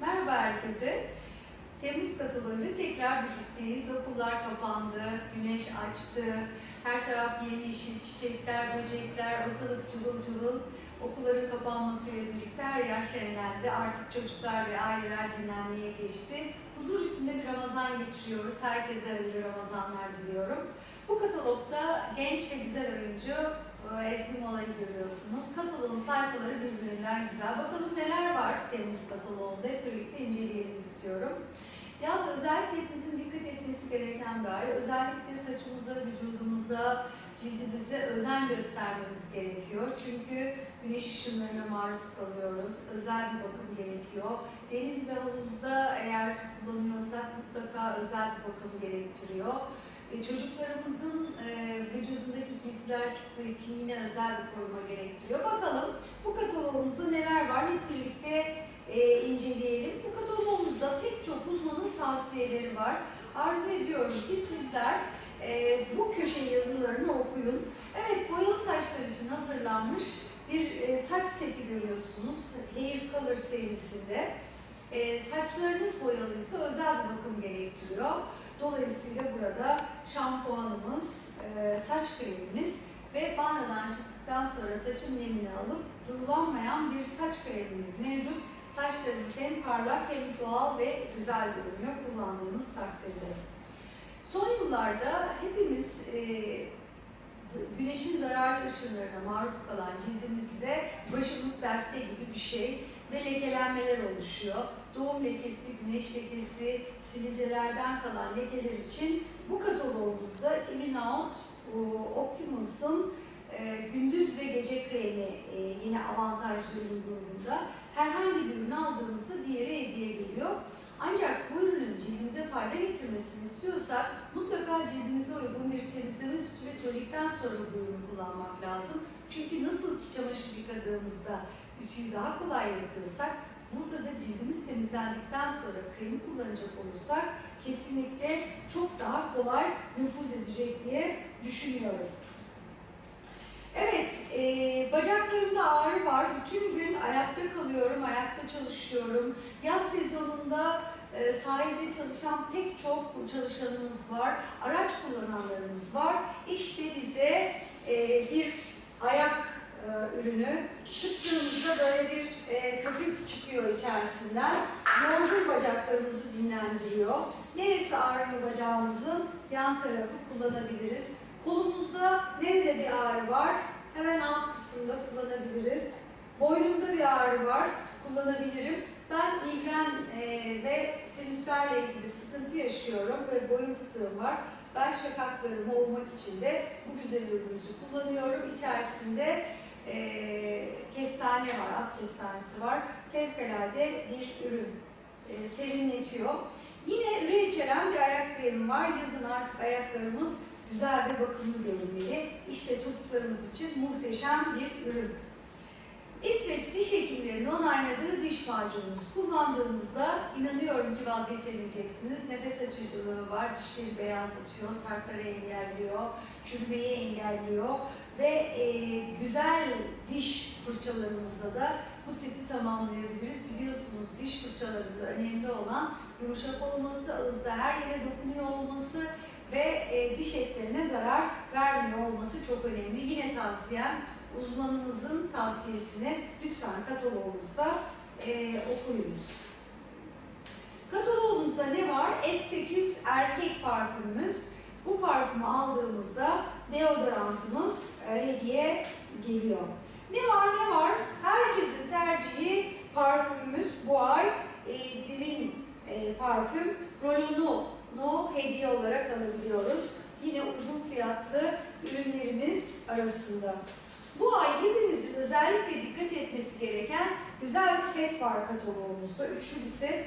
Merhaba herkese. Temmuz katılığıyla tekrar birlikteyiz. Okullar kapandı, güneş açtı. Her taraf yemyeşil, çiçekler, böcekler, ortalık cıvıl cıvıl. Okulların kapanmasıyla birlikte her yer şenlendi. Artık çocuklar ve aileler dinlenmeye geçti. Huzur içinde bir Ramazan geçiriyoruz. Herkese hayırlı Ramazanlar diliyorum. Bu katalogda genç ve güzel oyuncu Ezgi Mola'yı görüyorsunuz. Kataloğun sayfaları birbirinden güzel. Bakalım neler var Temmuz kataloğunda hep birlikte inceleyelim istiyorum. Yaz özellikle hepimizin dikkat etmesi gereken bir ay. Özellikle saçımıza, vücudumuza, cildimize özen göstermemiz gerekiyor. Çünkü güneş ışınlarına maruz kalıyoruz. Özel bir bakım gerekiyor. Deniz ve havuzda eğer kullanıyorsak mutlaka özel bir bakım gerektiriyor. E, çocuklarımızın e, vücudundaki giysiler çıktığı için yine özel bir koruma gerektiriyor. Bakalım bu kataloğumuzda neler var hep birlikte e, inceleyelim. Bu kataloğumuzda pek çok uzmanın tavsiyeleri var. Arzu ediyorum ki sizler e, bu köşe yazılarını okuyun. Evet boyalı saçlar için hazırlanmış bir e, saç seti görüyorsunuz. Hair Color serisinde. E, saçlarınız boyalıysa özel bir bakım gerektiriyor. Dolayısıyla burada şampuanımız, e, saç kremimiz ve banyodan çıktıktan sonra saçın nemini alıp durulanmayan bir saç kremimiz mevcut. Saçlarımız hem parlak hem doğal ve güzel görünüyor kullandığımız takdirde. Son yıllarda hepimiz e, güneşin zararlı ışınlarına maruz kalan cildimizde başımız dertte gibi bir şey ve lekelenmeler oluşuyor. Doğum lekesi, güneş lekesi, sivilcelerden kalan lekeler için bu kataloğumuzda In Out o, Optimus'un e, gündüz ve gece kremi e, yine avantajlı ürün grubunda. Herhangi bir ürün aldığımızda diğeri hediye geliyor. Ancak bu ürünün cildimize fayda getirmesini istiyorsak mutlaka cildimize uygun bir temizleme sütü ve tonikten sonra bu ürünü kullanmak lazım. Çünkü nasıl ki çamaşır yıkadığımızda ütüyü daha kolay yapıyorsak burada da cildimiz temizlendikten sonra kremi kullanacak olursak kesinlikle çok daha kolay nüfuz edecek diye düşünüyorum. Evet, e, bacaklarımda ağrı var. Bütün gün ayakta kalıyorum, ayakta çalışıyorum. Yaz sezonunda e, sahilde çalışan pek çok çalışanımız var. Araç kullananlarımız var. İşte bize e, bir ayak e, ürünü. Sıktığımızda böyle bir e, köpük çıkıyor içerisinden. Yorgun bacaklarımızı dinlendiriyor. Neresi ağrıyor bacağımızın? Yan tarafı kullanabiliriz. Kolumuzda nerede bir ağrı var? Hemen alt kısımda kullanabiliriz. Boynumda bir ağrı var, kullanabilirim. Ben migren e, ve sinüslerle ilgili sıkıntı yaşıyorum ve boyun fıtığım var. Ben şakaklarımı olmak için de bu güzel ürünümüzü kullanıyorum. İçerisinde e, kestane var, at kestanesi var. Fevkalade bir ürün. E, serinletiyor. Yine ürü içeren bir ayak kremi var. Yazın artık ayaklarımız güzel ve bakımlı görünmeli. İşte topuklarımız için muhteşem bir ürün. İsveç diş hekimlerinin onayladığı diş macunumuz kullandığınızda inanıyorum ki vazgeçemeyeceksiniz. Nefes açıcılığı var, dişleri beyazlatıyor, tartarı engelliyor, çürümeyi engelliyor ve e, güzel diş fırçalarımızla da bu seti tamamlayabiliriz. Biliyorsunuz diş fırçalarında önemli olan yumuşak olması, ağızda her yere dokunuyor olması ve e, diş etlerine zarar vermiyor olması çok önemli. Yine tavsiyem uzmanımızın tavsiyesini lütfen kataloğumuzda e, okuyunuz. Kataloğumuzda ne var? S8 erkek parfümümüz. Bu parfümü aldığımızda deodorantımız e, hediye geliyor. Ne var ne var? Herkesin tercihi parfümümüz bu ay e, Divin e, parfüm rolonu no hediye olarak alabiliyoruz. Yine uygun fiyatlı ürünlerimiz arasında. Bu ay hepimizin özellikle dikkat etmesi gereken güzel bir set var kataloğumuzda. Üçlü bir set.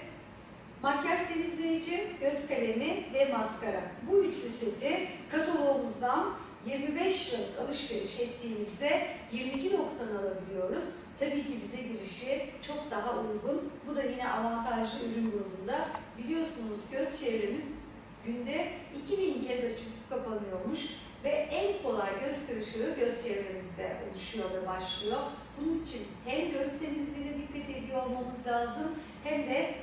Makyaj temizleyici, göz kalemi ve maskara. Bu üçlü seti kataloğumuzdan 25 liralık alışveriş ettiğimizde 22.90 alabiliyoruz. Tabii ki bize girişi çok daha uygun. Bu da yine avantajlı ürün grubunda. Biliyorsunuz göz çevremiz günde 2000 kez açıp kapanıyormuş ve en kolay göz kırışığı göz çevremizde oluşuyor ve başlıyor. Bunun için hem göz temizliğine dikkat ediyor olmamız lazım hem de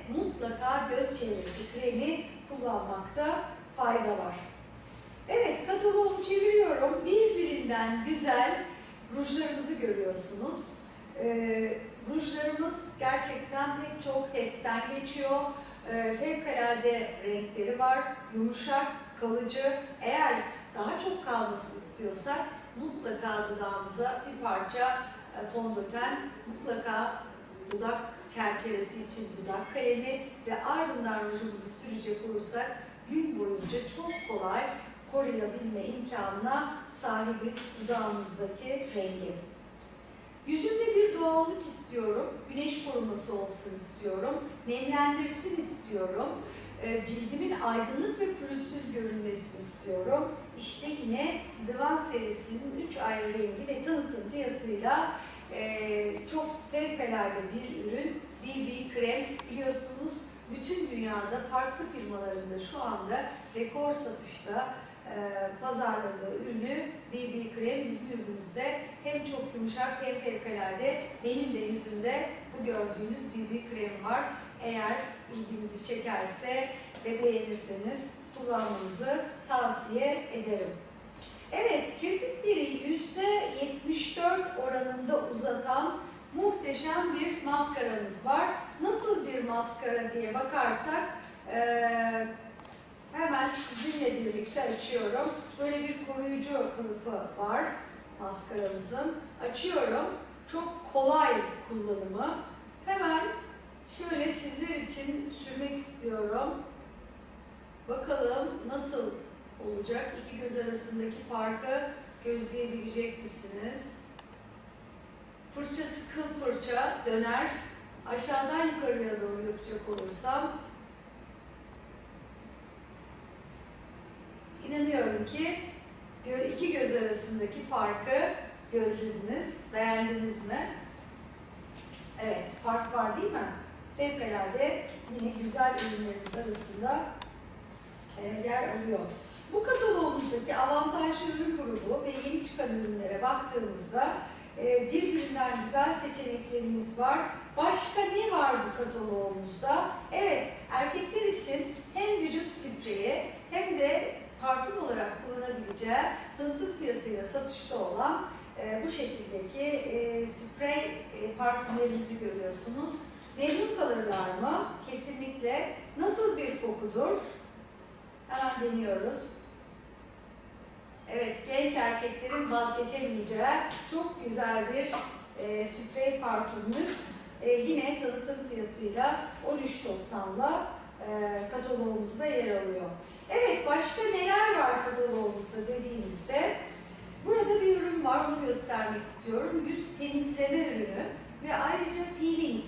kullanmakta fayda var. Evet, kataloğumu çeviriyorum. Birbirinden güzel rujlarımızı görüyorsunuz. Ee, rujlarımız gerçekten pek çok testten geçiyor. Ee, fevkalade renkleri var. Yumuşak, kalıcı. Eğer daha çok kalmasını istiyorsak mutlaka dudağımıza bir parça e, fondöten, mutlaka dudak çerçevesi için dudak kalemi ve ardından rujumuzu sürecek olursak gün boyunca çok kolay koruyabilme imkanına sahibiz dudağımızdaki rengi. Yüzümde bir doğallık istiyorum, güneş koruması olsun istiyorum, nemlendirsin istiyorum, e, cildimin aydınlık ve pürüzsüz görünmesini istiyorum. İşte yine Divan serisinin 3 ayrı rengi ve tanıtım fiyatıyla e, çok fevkalade bir ürün. BB krem biliyorsunuz bütün dünyada farklı firmalarında şu anda rekor satışta e, pazarladığı ürünü BB krem bizim ürünümüzde hem çok yumuşak hem fevkalade. Benim de yüzümde bu gördüğünüz BB krem var. Eğer ilginizi çekerse ve beğenirseniz kullanmanızı tavsiye ederim. Evet, kirpikleri yüzde 74 oranında uzatan muhteşem bir maskaramız var. Nasıl bir maskara diye bakarsak eee, hemen sizinle birlikte açıyorum. Böyle bir koruyucu kılıfı var maskaramızın. Açıyorum. Çok kolay kullanımı. Hemen şöyle sizler için sürmek istiyorum. Bakalım nasıl olacak? İki göz arasındaki farkı gözleyebilecek misiniz? Fırçası kıl fırça döner. Aşağıdan yukarıya doğru yapacak olursam inanıyorum ki iki göz arasındaki farkı gözlediniz. Beğendiniz mi? Evet, fark var değil mi? Fevkalade yine güzel ürünlerimiz arasında e, yer alıyor. Bu kataloğumuzdaki avantajlı ürün grubu ve yeni çıkan ürünlere baktığımızda e, birbirinden güzel seçeneklerimiz var. Başka ne var bu kataloğumuzda? Evet, erkekler için hem vücut spreyi hem de parfüm olarak kullanabileceği tanıtım fiyatıyla satışta olan e, bu şekildeki e, sprey e, parfümlerimizi görüyorsunuz. Memnun kalırlar mı? Kesinlikle. Nasıl bir kokudur? Hemen deniyoruz. Evet, genç erkeklerin vazgeçemeyeceği çok güzel bir e, sprey parfümümüz. E, yine tanıtım fiyatıyla 13.90'la e, kataloğumuzda yer alıyor. Evet, başka neler var kataloğumuzda dediğimizde burada bir ürün var, onu göstermek istiyorum. Yüz temizleme ürünü ve ayrıca peeling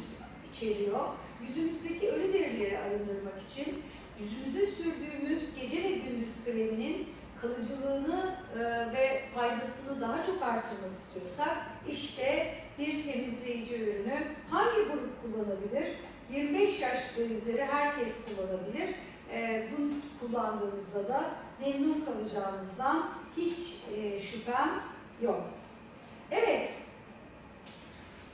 içeriyor. Yüzümüzdeki ölü derileri arındırmak için yüzümüze sürdüğümüz gece ve gündüz kreminin kalıcılığını e, ve faydasını daha çok artırmak istiyorsak işte bir temizleyici ürünü hangi grup kullanabilir? 25 yaş ve üzeri herkes kullanabilir. E, bunu kullandığınızda da memnun kalacağınızdan hiç e, şüphem yok. Evet,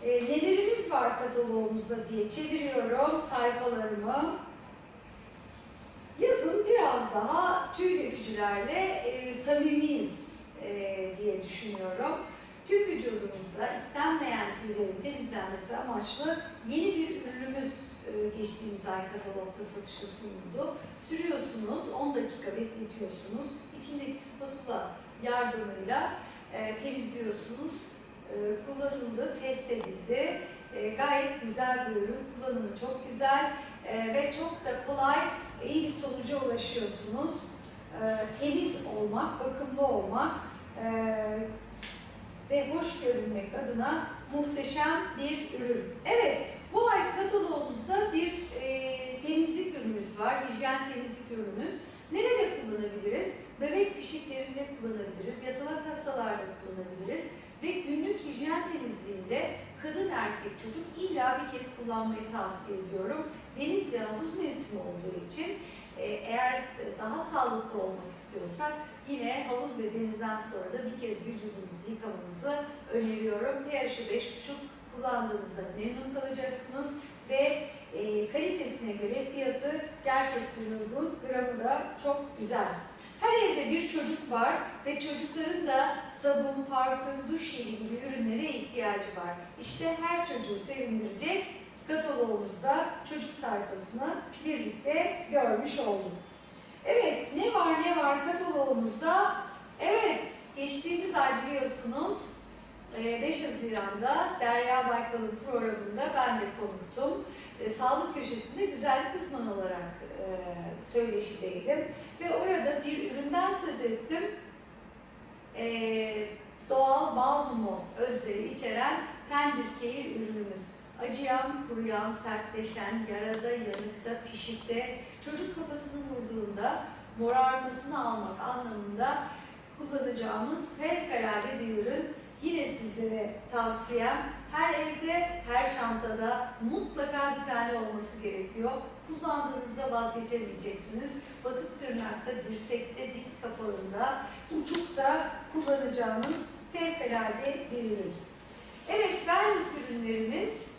e, nelerimiz var kataloğumuzda diye çeviriyorum sayfalarımı. Yazın biraz daha tüy dökücülerle e, samimiyiz e, diye düşünüyorum. Tüm vücudumuzda istenmeyen tüylerin temizlenmesi amaçlı yeni bir ürünümüz e, geçtiğimiz ay katalogda satışa sunuldu. Sürüyorsunuz, 10 dakika bekletiyorsunuz. İçindeki spatula yardımıyla e, temizliyorsunuz. E, kullanıldı, test edildi. E, gayet güzel bir ürün, kullanımı çok güzel e, ve çok da kolay, iyi bir sonuca ulaşıyorsunuz. Temiz olmak, bakımlı olmak ve hoş görünmek adına muhteşem bir ürün. Evet, bu ay kataloğumuzda bir e, temizlik ürünümüz var, hijyen temizlik ürünümüz. Nerede kullanabiliriz? Bebek pişiklerinde kullanabiliriz, yatalak hastalarda kullanabiliriz ve günlük hijyen temizliğinde kadın erkek çocuk illa bir kez kullanmayı tavsiye ediyorum. Deniz ve havuz mevsimi olduğu için e, eğer daha sağlıklı olmak istiyorsak yine havuz ve denizden sonra da bir kez vücudunuzu yıkamanızı öneriyorum. pH'i 5,5 kullandığınızda memnun kalacaksınız ve e, kalitesine göre fiyatı gerçekten uygun, gramı da çok güzel. Her evde bir çocuk var ve çocukların da sabun, parfüm, duş gibi ürünlere ihtiyacı var. İşte her çocuğu sevindirecek kataloğumuzda çocuk sayfasını birlikte görmüş olduk. Evet, ne var ne var kataloğumuzda? Evet, geçtiğimiz ay biliyorsunuz e, 5 Haziran'da Derya Baykal'ın programında ben de konuktum. E, Sağlık köşesinde güzellik uzmanı olarak e, söyleşideydim. Ve orada bir üründen söz ettim. E, Doğal bal mumu özleri içeren Tendirkehir ürünümüz. Acıyan, kuruyan, sertleşen, yarada, yanıkta, pişikte, çocuk kafasını vurduğunda morarmasını almak anlamında kullanacağımız fevkalade bir ürün. Yine sizlere tavsiyem her evde, her çantada mutlaka bir tane olması gerekiyor. Kullandığınızda vazgeçemeyeceksiniz. Batık tırnakta, dirsekte, diz kapağında, uçukta kullanacağınız fevkalade bir ürün. Evet, wellness ürünlerimiz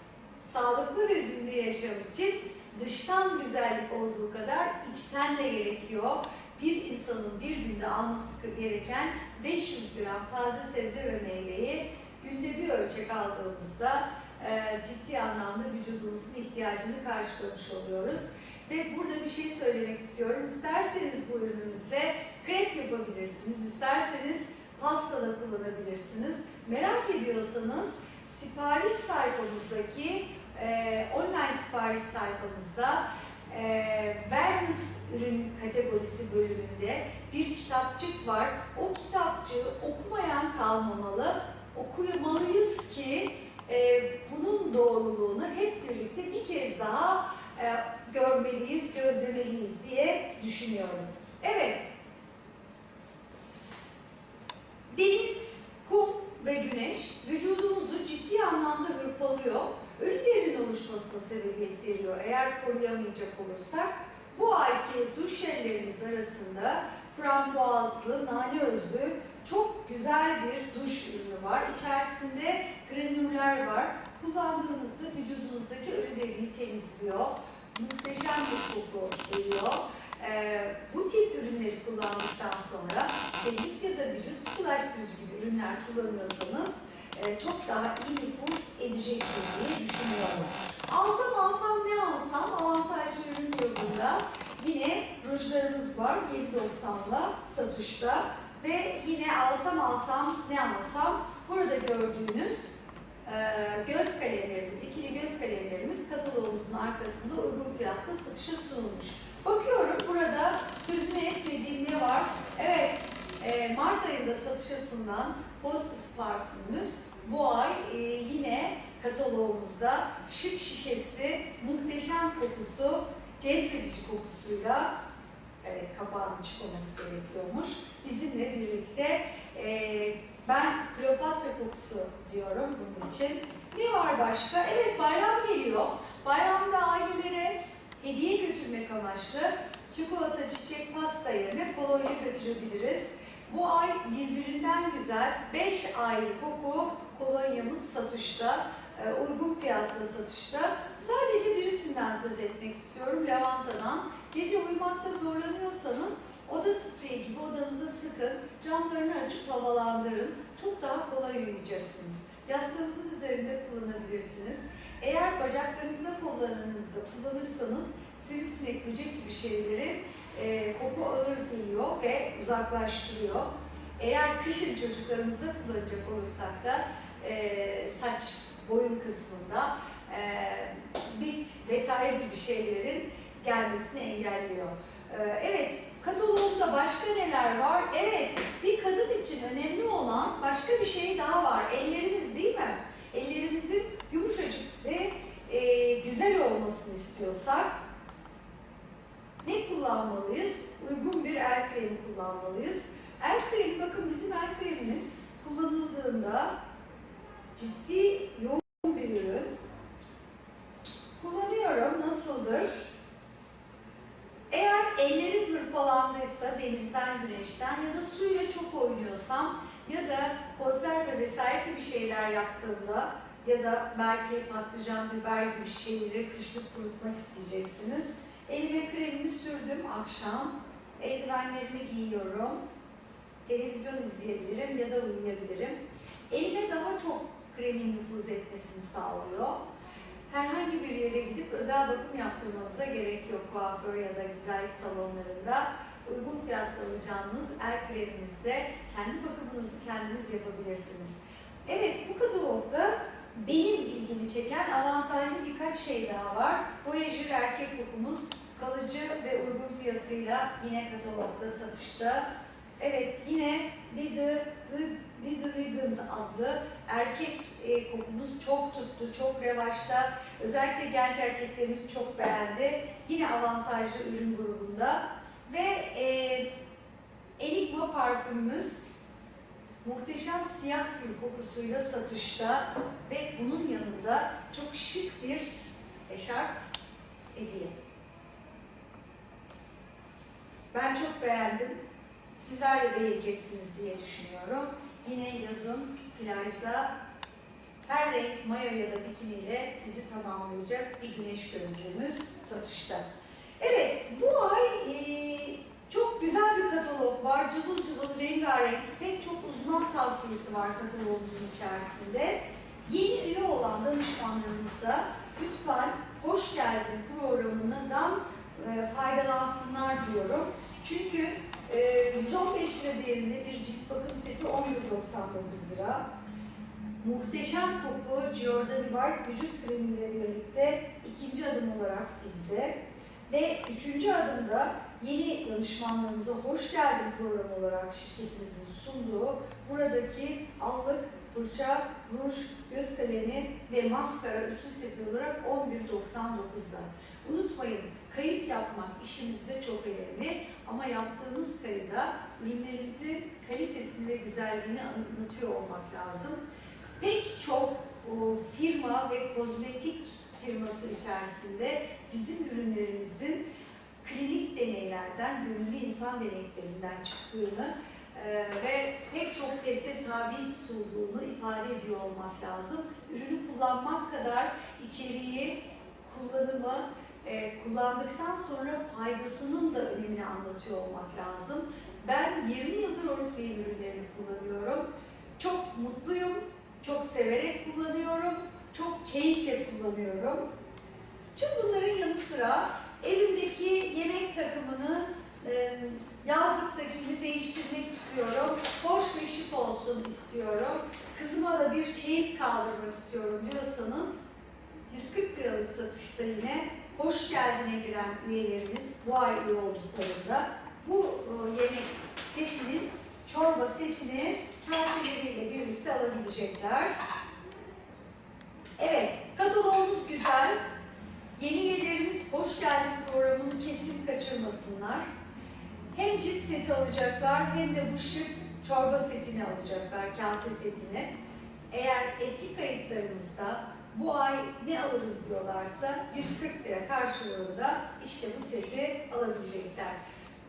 sağlıklı ve zinde yaşam için dıştan güzellik olduğu kadar içten de gerekiyor. Bir insanın bir günde alması gereken 500 gram taze sebze ve meyveyi günde bir ölçek aldığımızda e, ciddi anlamda vücudumuzun ihtiyacını karşılamış oluyoruz. Ve burada bir şey söylemek istiyorum. İsterseniz bu ürünümüzle krep yapabilirsiniz, isterseniz pasta da kullanabilirsiniz. Merak ediyorsanız sipariş sayfamızdaki e, online sipariş sayfamızda e, wellness ürün kategorisi bölümünde bir kitapçık var. O kitapçığı okumayan kalmamalı. Okuyamalıyız ki e, bunun doğruluğunu hep birlikte bir kez daha e, görmeliyiz, gözlemeliyiz diye düşünüyorum. Evet. Deniz, kum ve güneş vücudumuzu ciddi anlamda hırpalıyor. Ölü derinin oluşmasına sebebiyet veriyor. Eğer koruyamayacak olursak bu ayki duş jellerimiz arasında frambuazlı, nane özlü çok güzel bir duş ürünü var. İçerisinde granüller var. Kullandığınızda vücudunuzdaki ölü deriyi temizliyor. Muhteşem bir koku veriyor. Ee, bu tip ürünleri kullandıktan sonra selülit ya da vücut sıkılaştırıcı gibi ürünler kullanıyorsanız e, çok daha iyi nüfuz edecektir diye düşünüyorum. Alsam alsam ne alsam avantajlı ürün grubunda yine rujlarımız var 7.90'la satışta ve yine alsam alsam ne alsam burada gördüğünüz e, göz kalemlerimiz, ikili göz kalemlerimiz kataloğumuzun arkasında uygun fiyatta satışa sunulmuş. Bakıyorum burada sözünü etmediğim ne var? Evet, e, Mart ayında satışa sunulan Hostess parfümümüz bu ay e, yine kataloğumuzda şık şişesi, muhteşem kokusu, cezbedici kokusuyla evet, kapağının çıkmaması gerekiyormuş. Bizimle birlikte e, ben Kleopatra kokusu diyorum bunun için. Ne var başka? Evet bayram geliyor. Bayramda ailelere hediye götürmek amaçlı çikolata, çiçek, pasta yerine kolonya götürebiliriz. Bu ay birbirinden güzel 5 ayrı koku kolonyamız satışta, e, uygun fiyatlı satışta. Sadece birisinden söz etmek istiyorum, lavantadan. Gece uyumakta zorlanıyorsanız oda spreyi gibi odanıza sıkın, camlarını açıp havalandırın. Çok daha kolay uyuyacaksınız. Yastığınızın üzerinde kullanabilirsiniz. Eğer bacaklarınızda kollarınızda kullanırsanız sivrisinek, böcek gibi şeyleri e, koku ağır geliyor ve uzaklaştırıyor. Eğer kışın çocuklarımızda kullanacak olursak da e, saç, boyun kısmında e, bit vesaire gibi şeylerin gelmesini engelliyor. E, evet, kataloğumda başka neler var? Evet, bir kadın için önemli olan başka bir şey daha var. Ellerimiz değil mi? Ellerimizin yumuşacık ve e, güzel olmasını istiyorsak ne kullanmalıyız? Uygun bir el kremi kullanmalıyız. El kremi, bakın bizim el kremimiz kullanıldığında ciddi yoğun bir ürün. Kullanıyorum, nasıldır? Eğer ellerim hırpalandıysa denizden, güneşten ya da suyla çok oynuyorsam ya da konserve vesaire gibi şeyler yaptığımda ya da belki patlıcan, biber gibi şeyleri kışlık kurutmak isteyeceksiniz. Elime kremimi sürdüm akşam. Eldivenlerimi giyiyorum. Televizyon izleyebilirim ya da uyuyabilirim. Elime daha çok kremin nüfuz etmesini sağlıyor. Herhangi bir yere gidip özel bakım yaptırmanıza gerek yok kuaför ya da güzel salonlarında. Uygun fiyatla alacağınız el kreminizle kendi bakımınızı kendiniz yapabilirsiniz. Evet bu katalogda benim ilgimi çeken avantajlı birkaç şey daha var. Voyager erkek kokumuz kalıcı ve uygun fiyatıyla yine katalogda satışta. Evet yine bir The, The, The Legend adlı erkek e, kokumuz çok tuttu, çok revaçta. Özellikle genç erkeklerimiz çok beğendi. Yine avantajlı ürün grubunda. Ve e, Enigma parfümümüz muhteşem siyah gül kokusuyla satışta ve bunun yanında çok şık bir eşarp hediye. Ben çok beğendim. Sizler de beğeneceksiniz diye düşünüyorum. Yine yazın plajda her renk mayo ya da bikiniyle bizi tamamlayacak bir güneş gözlüğümüz satışta. Evet, bu ay e, çok güzel bir katalog var. Cıvıl cıvıl, rengarenk, pek çok uzman tavsiyesi var katalogumuzun içerisinde. Yeni üye olan danışmanlarımız da lütfen hoş geldin programından e, faydalansınlar diyorum. Çünkü e, 115 lira değerinde bir cilt bakım seti 11.99 lira. Muhteşem koku Giordani White vücut kremiyle birlikte ikinci adım olarak bizde. Ve üçüncü adımda yeni danışmanlarımıza hoş geldin programı olarak şirketimizin sunduğu buradaki allık, fırça, ruj, göz kalemi ve maskara üçlü seti olarak 11.99'da. Unutmayın kayıt yapmak işimizde çok önemli ama yaptığımız kayıda ürünlerimizin kalitesini ve güzelliğini anlatıyor olmak lazım. Pek çok firma ve kozmetik firması içerisinde bizim ürünlerimizin klinik deneylerden, gönüllü insan deneklerinden çıktığını e, ve pek çok teste tabi tutulduğunu ifade ediyor olmak lazım. Ürünü kullanmak kadar içeriği, kullanımı, e, kullandıktan sonra faydasının da önemini anlatıyor olmak lazım. Ben 20 yıldır Oriflame ürünlerini kullanıyorum. Çok mutluyum, çok severek kullanıyorum, çok keyifle kullanıyorum. Tüm bunların yanı sıra evimdeki yemek takımını e, yazlıktakini değiştirmek istiyorum. Hoş ve şık olsun istiyorum. Kızıma da bir çeyiz kaldırmak istiyorum diyorsanız 140 liralık satışta yine hoş geldine giren üyelerimiz bu ay üye olduklarında bu e, yemek setinin çorba setini kaseleriyle birlikte alabilecekler. Evet, katalogumuz güzel. Yeni üyelerimiz hoş geldin programını kesin kaçırmasınlar. Hem cilt seti alacaklar hem de bu şık çorba setini alacaklar, kase setini. Eğer eski kayıtlarımızda bu ay ne alırız diyorlarsa 140 lira karşılığında işte bu seti alabilecekler.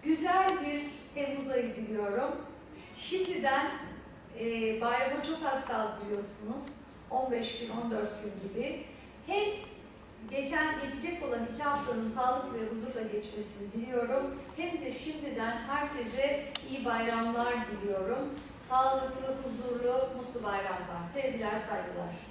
Güzel bir Temmuz ayı diliyorum. Şimdiden e, bayrama çok az kaldı biliyorsunuz. 15 gün, 14 gün gibi. Hem geçen geçecek olan iki haftanın sağlık ve huzurla geçmesini diliyorum. Hem de şimdiden herkese iyi bayramlar diliyorum. Sağlıklı, huzurlu, mutlu bayramlar. Sevgiler, saygılar.